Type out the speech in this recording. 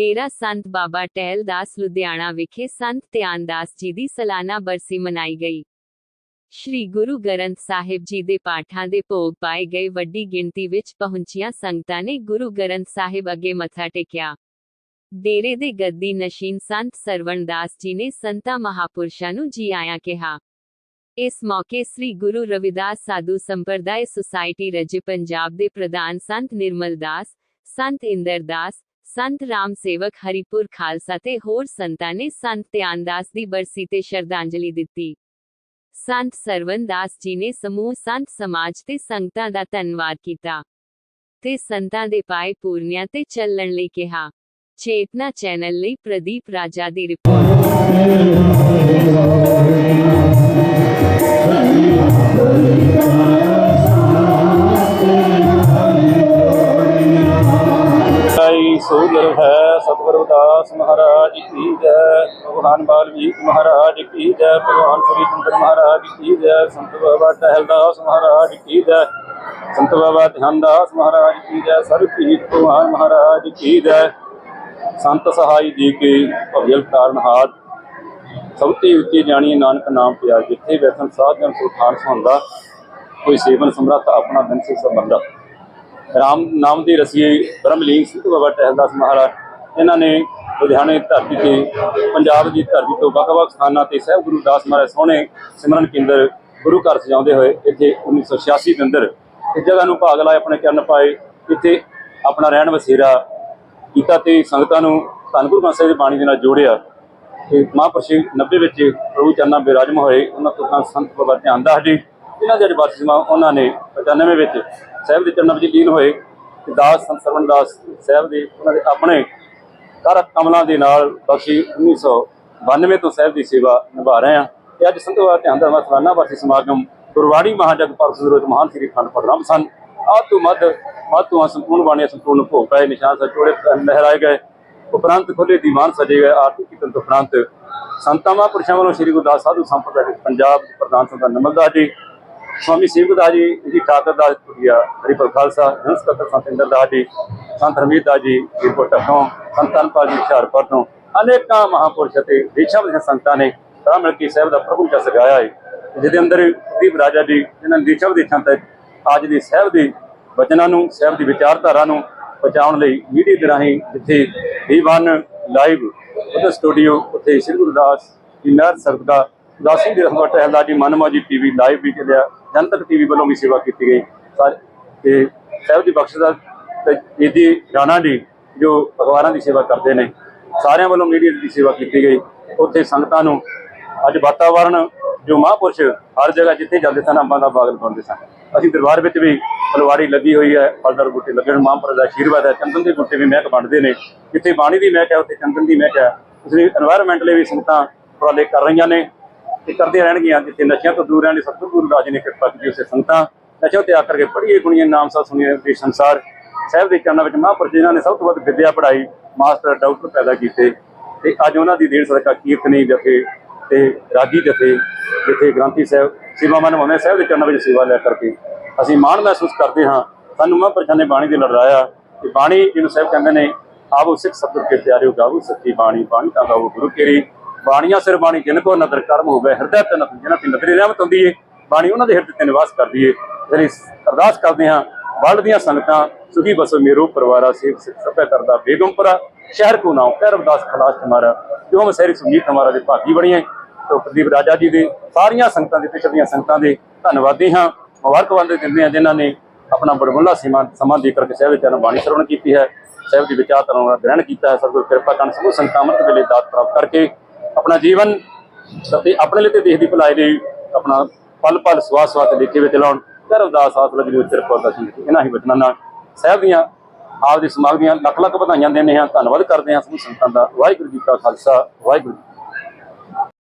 ਡੇਰਾ ਸੰਤ ਬਾਬਾ ਟਹਿਲ ਦਾਸ ਲੁਧਿਆਣਾ ਵਿਖੇ ਸੰਤ ਧਿਆਨ ਦਾਸ ਜੀ ਦੀ ਸਾਲਾਨਾ ਬਰਸੀ ਮਨਾਈ ਗਈ। ਸ਼੍ਰੀ ਗੁਰੂ ਗ੍ਰੰਥ ਸਾਹਿਬ ਜੀ ਦੇ ਪਾਠਾਂ ਦੇ ਭੋਗ ਪਾਏ ਗਏ ਵੱਡੀ ਗਿਣਤੀ ਵਿੱਚ ਪਹੁੰਚੀਆਂ ਸੰਗਤਾਂ ਨੇ ਗੁਰੂ ਗ੍ਰੰਥ ਸਾਹਿਬ ਅੱਗੇ ਮੱਥਾ ਟੇਕਿਆ। ਡੇਰੇ ਦੇ ਗੱਦੀ ਨਸ਼ੀਨ ਸੰਤ ਸਰਵਣ ਦਾਸ ਜੀ ਨੇ ਸੰਤਾਂ ਮਹਾਪੁਰਸ਼ਾਂ ਨੂੰ ਜੀ ਆਇਆਂ ਕਿਹਾ। ਇਸ ਮੌਕੇ ਸ੍ਰੀ ਗੁਰੂ ਰਵਿਦਾਸ ਸਾਧੂ ਸੰਪਰਦਾਇ ਸੁਸਾਇਟੀ ਰਜੇ ਪੰਜਾਬ ਦੇ ਪ੍ਰਧਾਨ ਸੰਤ ਨਿਰਮਲ ਦਾਸ, ਸੰਤ ਇੰਦਰਦਾਸ ਸੰਤ ਰਾਮ ਸੇਵਕ ਹਰੀਪੁਰ ਖਾਲਸਾ ਤੇ ਹੋਰ ਸੰਤਾਂ ਨੇ ਸੰਤ ਧਿਆਨ ਦੀ ਬਰਸੀ ਤੇ ਸ਼ਰਧਾਂਜਲੀ ਦਿੱਤੀ। ਸੰਤ ਸਰਵਨ ਦਾਸ ਜੀ ਨੇ ਸਮੂਹ ਸੰਤ ਸਮਾਜ ਤੇ ਸੰਗਤਾਂ ਦਾ ਧੰਨਵਾਦ ਕੀਤਾ ਤੇ ਸੰਤਾਂ ਦੇ ਪਾਏ ਪੂਰਨਿਆਂ ਤੇ ਚੱਲਣ ਲਈ ਕਿਹਾ। ਚੇਤਨਾ ਚੈਨਲ ਲਈ ਪ੍ਰਦੀਪ ਰਾਜਾ ਦੀ ਰਿਪੋਰਟ। ਸਤਿਗੁਰੂ ਦਾਸ ਮਹਾਰਾਜ ਕੀ ਜੈ, ਭਗਵਾਨ ਬਾਲਮੀਕ ਮਹਾਰਾਜ ਕੀ ਜੈ, ਭਗਵਾਨ ਸ੍ਰੀ ਚੰਦਰ ਮਹਾਰਾਜ ਕੀ ਜੈ, ਸੰਤ ਬਾਬਾ ਟਹਿਲਦਾਸ ਮਹਾਰਾਜ ਕੀ ਜੈ, ਸੰਤ ਬਾਬਾ ਧਿਆਨਦਾਸ ਮਹਾਰਾਜ ਕੀ ਜੈ, ਸਰਬਜੀਤ ਭਗਵਾਨ ਮਹਾਰਾਜ ਕੀ ਜੈ, ਸੰਤ ਸਹਾਈ ਜੀ ਕੀ ਭਗਲ ਕਾਰਨਹਾਰ ਸਭ ਤੋਂ ਉੱਚੀ ਜਾਣੀ ਨਾਨਕ ਨਾਮ ਪਿਆ ਜਿੱਥੇ ਵੈਸਨ ਸਾਧਨ ਸੁਲਤਾਨ ਸੁਹੰਦਾ ਕੋਈ ਸੇਵਨ ਸਮਰੱਥ ਆਪਣਾ ਦਿਨ ਸੇ ਸੰਬੰਧਾ ਰਾਮ ਨਾਮ ਦੀ ਰਸੀਏ ਬ੍ਰਹਮਲੀਨ ਸਿੰਘ ਬਾਬਾ ਟਹਿਲਦਾਸ ਮਹਾਰਾਜ ਇਹਨਾਂ ਨੇ ਲੁਧਿਆਣੇ ਧਰਤੀ ਤੇ, ਪੰਜਾਬ ਦੀ ਧਰਤੀ ਤੋਂ ਵੱਖ-ਵੱਖ ਸਥਾਨਾਂ ਤੇ ਸਹਿਬ ਗੁਰੂ ਦਾਸ ਮਹਾਰਾਜ ਸੋਹਣੇ ਸਿਮਰਨ ਕੇਂਦਰ ਗੁਰੂ ਘਰ ਸਜਾਉਂਦੇ ਹੋਏ ਇੱਥੇ 1986 ਦੇ ਅੰਦਰ ਇਸ ਜਗ੍ਹਾ ਨੂੰ ਭਾਗ ਲਾਏ, ਆਪਣੇ ਚਰਨ ਪਾਏ, ਇੱਥੇ ਆਪਣਾ ਰਹਿਣ ਵਸੇਰਾ ਕੀਤਾ ਤੇ ਸੰਗਤਾਂ ਨੂੰ ਧੰਨ ਗੁਰੂ ਗ੍ਰੰਥ ਸਾਹਿਬ ਦੀ ਬਾਣੀ ਦੇ ਨਾਲ ਜੋੜਿਆ ਤੇ ਮਹਾਂਪੁਰਸ਼ 90 ਵਿੱਚ ਪ੍ਰਭੂ ਚਰਨਾਂ ਬਿਰਾਜਮ ਹੋਏ, ਉਹਨਾਂ ਤੋਂ ਤਾਂ ਸੰਤ ਬਾਬਾ ਧਿਆਨ ਦਾਸ ਜੀ ਇਹਨਾਂ ਦੇ ਜਵਾਰ ਸਮਾਂ, ਉਹਨਾਂ ਨੇ 95 ਵਿੱਚ ਸਾਹਿਬ ਦੇ ਚਰਨਾਂ ਵਿੱਚ ਲੀਨ ਹੋਏ ਤੇ ਦਾਸ ਸੰਤ ਸਰਵਣ ਦਾਸ ਸਾਹਿਬ ਦੇ, ਉਹਨਾਂ ਦੇ ਆਪਣੇ ਕਰ ਕਮਲਾਂ ਦੇ ਨਾਲ ਬਖਸ਼ੀ 1992 ਤੋਂ ਸਾਹਿਬ ਦੀ ਸੇਵਾ ਨਿਭਾ ਰਹੇ ਹਾਂ। ਤੇ ਅੱਜ ਸੰਤ ਬਾਬਾ ਧਿਆਨ ਦਾਸ ਸਾਲਾਨਾ ਵਾਰਸੀ ਸਮਾਗਮ ਗੁਰਵਾੜੀ ਮਹਾਜਗ ਪਰਸ ਰੋਜ਼ ਮਹਾਨ ਸ੍ਰੀ ਖੰਡ ਪੜਰਾਮ ਸਨ। ਆਦ ਤੋਂ ਮੱਧ ਮੱਧ ਤੋਂ ਸੰਪੂਰਨ ਬਾਣੀਆਂ ਸੰਪੂਰਨ ਭੋਗ ਪਏ ਨਿਸ਼ਾਨ ਸਾ ਚੋੜੇ ਲਹਿਰਾਏ ਗਏ। ਉਪਰੰਤ ਖੁੱਲੇ ਦੀਵਾਨ ਸਜੇ ਗਏ। ਆਰਤੀ ਕੀਰਤਨ ਤੋਂ ਉਪਰੰਤ ਸੰਤਾਂ ਮਹਾਂਪੁਰਸ਼ਾਂ ਵੱਲੋਂ ਸ੍ਰੀ ਗੁਰਦਾਸ ਸਾਧੂ ਸੰਪਰਦਾ ਪੰਜਾਬ ਪ੍ਰਧਾਨ ਸੰਤ ਨਮਲਦਾਸ ਜੀ ਸਵਾਮੀ ਸੇਵਕਦਾਸ ਜੀ ਜੀ ਠਾਕਰ ਦਾਸ ਕੁਟਿਆ ਹਰੀਪੁਰ ਖਾਲਸਾ, ਹੰਸ ਕਤਰ ਸੰਤ ਇੰਦਰਦਾਸ ਜੀ, ਸੰਤ ਰਮੀਤ ਦਾਸ ਜੀ ਰਿਪੋਰਟ ਤੋਂ ਸੰਤ ਅਨਪਾਲ ਜੀ, ਹੁਸ਼ਿਆਰਪੁਰ ਤੋਂ, ਅਨੇਕਾਂ ਮਹਾਂਪੁਰਸ਼ ਅਤੇ ਦੇਸ਼ਾਂ ਵਿਦੇਸ਼ਾਂ ਸੰਤਾਂ ਨੇ ਤਾਂ ਮਿਲ ਕੇ ਸਾਹਿਬ ਦਾ ਪ੍ਰਭੂ ਜਸ ਗਾਇਆ ਹੈ ਜਿਹਦੇ ਅੰਦਰ ਦੀਪ ਰਾਜਾ ਜੀ ਜਿਨ੍ਹਾਂ ਨੇ ਦੇਸ਼ਾਂ ਵਿਦੇਸ਼ਾਂ ਤੱਕ ਅੱਜ ਦੀ ਸਾਹਿਬ ਦੀ ਵਚਨਾਂ ਨੂੰ, ਸਾਹਿਬ ਦੀ ਵਿਚਾਰਧਾਰਾ ਨੂੰ ਪਹੁੰਚਾਉਣ ਲਈ ਮੀਡੀਆ ਦੇ ਰਾਹੀਂ ਜਿੱਥੇ ਡੀ1 ਲਾਈਵ ਉਹਦਾ ਸਟੂਡੀਓ ਉੱਥੇ ਸ੍ਰੀ ਗੁਰਦਾਸ ਜੀ ਨਰ ਸਰਬਦਾ ਉਦਾਸੀ ਦੀ ਰਹਿਮਤ ਹੈ ਜੀ ਮਨਮੋਜੀ ਟੀਵੀ ਲਾਈਵ ਵੀ ਚੱਲਿਆ। ਜਨਤਕ ਟੀਵੀ ਵੱਲੋਂ ਵੀ ਸੇਵਾ ਕੀਤੀ ਗਈ। ਤੇ ਸਾਹਿਬ ਦੀ ਬਖਸ਼ ਦਾ ਤੇ ਜੀ ਰਾਣਾ ਜੀ ਜੋ ਅਖਬਾਰਾਂ ਦੀ ਸੇਵਾ ਕਰਦੇ ਨੇ, ਸਾਰਿਆਂ ਵੱਲੋਂ ਮੀਡੀਆ ਦੀ ਸੇਵਾ ਕੀਤੀ ਗਈ। ਉੱਥੇ ਸੰਗਤਾਂ ਨੂੰ ਅੱਜ ਵਾਤਾਵਰਣ ਜੋ ਮਹਾਪੁਰਸ਼ ਹਰ ਜਗ੍ਹਾ ਜਿੱਥੇ ਜਾਂਦੇ ਸਨ ਅੰਬਾਂ ਦਾ ਬਾਗਲ ਬਣਦੇ ਸਨ। ਅਸੀਂ ਦਰਬਾਰ ਵਿੱਚ ਵੀ ਫਲਵਾਰੀ ਲੱਗੀ ਹੋਈ ਹੈ, ਫਲਦਾਰ ਬੂਟੇ ਲੱਗਣ ਮਹਾਂਪੁਰਸ਼ ਦਾ ਆਸ਼ੀਰਵਾਦ ਹੈ, ਚੰਦਨ ਦੇ ਬੂਟੇ ਵੀ ਮਹਿਕ ਬਣਦੇ ਨੇ। ਜਿੱਥੇ ਬਾਣੀ ਦੀ ਮਹਿਕ ਹੈ, ਉੱਥੇ ਚੰਦਨ ਦੀ ਮਹਿਕ ਹੈ। ਇਸ ਲਈ এনवायरमेंट ਲਈ ਵੀ ਸੰਗਤਾਂ ਉਪਰਾਲੇ ਕਰ ਰਹੀਆਂ ਨੇ। ਤੇ ਕਰਦੇ ਰਹਿਣਗੀਆਂ ਜਿੱਥੇ ਨਸ਼ਿਆਂ ਤੋਂ ਦੂਰ ਰਹਿਣ ਲਈ ਸਤਿਗੁਰੂ ਗੁਰੂ ਰਾਜ ਨੇ ਕਿਰਪਾ ਕੀਤੀ ਉਸੇ ਸੰਗਤਾਂ। ਨਸ਼ਿਆਂ ਤੇ ਆ ਕਰਕੇ ਪੜ੍ਹੀਏ ਗੁਣੀਆਂ ਨਾਮ ਸਾ ਸੁਣੀਏ ਦੇ ਸੰਸਾਰ। ਸਾਹਿਬ ਦੇ ਚਰਨਾਂ ਵਿੱਚ ਮਹਾਂਪੁਰਸ਼ ਜਿਨ੍ਹਾਂ ਨੇ ਸਭ ਤੋਂ ਵੱਧ ਵਿੱਦਿਆ ਪੜ੍ਹਾਈ, ਮਾਸਟਰ, ਡਾਕਟਰ ਪੈਦਾ ਕੀਤੇ ਤੇ ਅੱਜ ਉਹਨਾਂ ਦੀ ਦੇਣ ਸਦਕਾ ਕੀਰਤਨੀ ਜਥੇ ਤੇ ਰਾਗੀ ਜਥੇ, ਜਿੱਥੇ ਗ੍ਰੰਥੀ ਸਾਹਿਬ ਸੇਵਾਵਾਂ ਨਿਭਾਉਂਦੇ ਸਾਹਿਬ ਦੇ ਚਰਨਾਂ ਵਿੱਚ ਸੇਵਾ ਲੈ ਕਰਕੇ ਅਸੀਂ ਮਾਣ ਮਹਿਸੂਸ ਕਰਦੇ ਹਾਂ। ਸਾਨੂੰ ਮਹਾਂਪੁਰਸ਼ਾਂ ਨੇ ਬਾਣੀ ਦੇ ਲੜਾਇਆ ਤੇ ਬਾਣੀ ਜਿਹਨੂੰ ਸਾਹਿਬ ਕਹਿੰਦੇ ਨੇ, ਆਵੋ ਸਿੱਖ ਸਤਿਗੁਰ ਕੇ ਪਿਆਰਿਓ, ਗਾਵੋ ਸੱਚੀ ਬਾਣੀ ਬਾਣੀ ਤਾਂ ਗਾਵੋ ਗੁਰੂ ਕੇਰੀ। ਬਾਣੀਆਂ ਸਿਰ ਬਾਣੀ, ਜਿਨ ਕੋ ਨਦਰ ਕਰਮ ਹੋਵੇ, ਹਿਰਦੈ ਤੇ ਨਦਰ ਜਿਨ੍ਹਾਂ ਦੀ ਨਦਰੀ ਰਹਿਮਤ ਹੁੰਦੀ ਏ, ਬਾਣੀ ਉਹਨਾਂ ਦੇ ਹਿਰਦੇ ਤੇ ਨਿਵਾਸ ਕਰਦੀ ਏ। ਜਿਹੜੀ ਅਰਦਾਸ ਕਰਦੇ ਹਾਂ ਵਰਲਡ ਦੀਆਂ ਸੰਗਤਾਂ, ਸੁਖੀ ਬਸੋ ਮੇਰੋ ਪਰਿਵਾਰਾ, ਸੇਵ ਸਿੱਖ ਸਭੈ ਕਰਦਾ ਬੇਗਮਪੁਰਾ ਸ਼ਹਿਰ ਕੋ ਨਾਮ ਕਹਿ ਰਵਦਾਸ ਖਲਾਸ ਤੁਮਾਰਾ, ਜੋ ਹਮ ਸਹਿਰੀ ਸੁਜੀਤ ਹਮਾਰਾ ਦੇ ਭਾਗੀ ਬਣੀਏ ਤੋ ਪ੍ਰਦੀਪ ਰਾਜਾ ਜੀ ਦੇ ਸਾਰੀਆਂ ਸੰਗਤਾਂ ਦੇ ਪਿਛਲੀਆਂ ਦੀਆਂ ਸੰਗਤਾਂ ਦੇ ਧੰਨਵਾਦੀ ਹਾਂ। ਮੁਬਾਰਕਬਾਦ ਦਿੰਦੇ ਹਾਂ ਜਿਨ੍ਹਾਂ ਨੇ ਆਪਣਾ ਬੜਮੁੱਲਾ ਸੀਮਾ ਸਮਾਂ ਦੇ ਕਰਕੇ ਸਾਹਿਬ ਦੇ ਚਰਨ ਬਾਣੀ ਸਰਵਣ ਕੀਤੀ ਹੈ। ਸਾਹਿਬ ਦੀ ਵਿਚਾਰ ਵਿਚਾਰਧਾਰਾ ਦਾ ਗ੍ਰਹਿਣ ਕੀਤਾ ਹੈ। ਸਤਿਗੁਰ ਕਿਰਪਾ ਕਰਨ ਸਮੂਹ ਸੰਗਤਾਂ ਅੰਮ੍ਰਿਤ ਵੇਲੇ ਦਾਤ ਪ੍ਰਾਪਤ ਕਰਕੇ ਆਪਣਾ ਜੀਵਨ ਅਤੇ ਆਪਣੇ ਲਈ ਤੇ ਦੇਸ਼ ਦੀ ਭਲਾਈ ਲਈ ਆਪਣਾ ਪਲ ਪਲ ਸਵਾਸ ਸਵਾਸ ਲਿਖੇ ਵਿੱਚ ਲਾਉਣ ਕਰਵਦਾਸ ਆਸ ਲਗਨੀ ਉਚਰ ਪੌਦਾ ਸੀ, ਇਹਨਾਂ ਹੀ ਵਚਨਾਂ ਨਾਲ। ਸਾਹਿਬ ਦੀਆਂ, ਆਪ ਦੇ ਸਮਾਗਮ ਦੀਆਂ ਲੱਖ ਲੱਖ ਵਧਾਈਆਂ ਦਿੰਦੇ ਹਾਂ, ਧੰਨਵਾਦ ਕਰਦੇ ਹਾਂ ਸਮੂਹ ਸੰਗਤਾਂ ਦਾ। ਵਾਹਿਗੁਰੂ ਜੀ ਕਾ ਖਾਲਸਾ, ਵਾਹਿਗੁਰੂ ਜੀ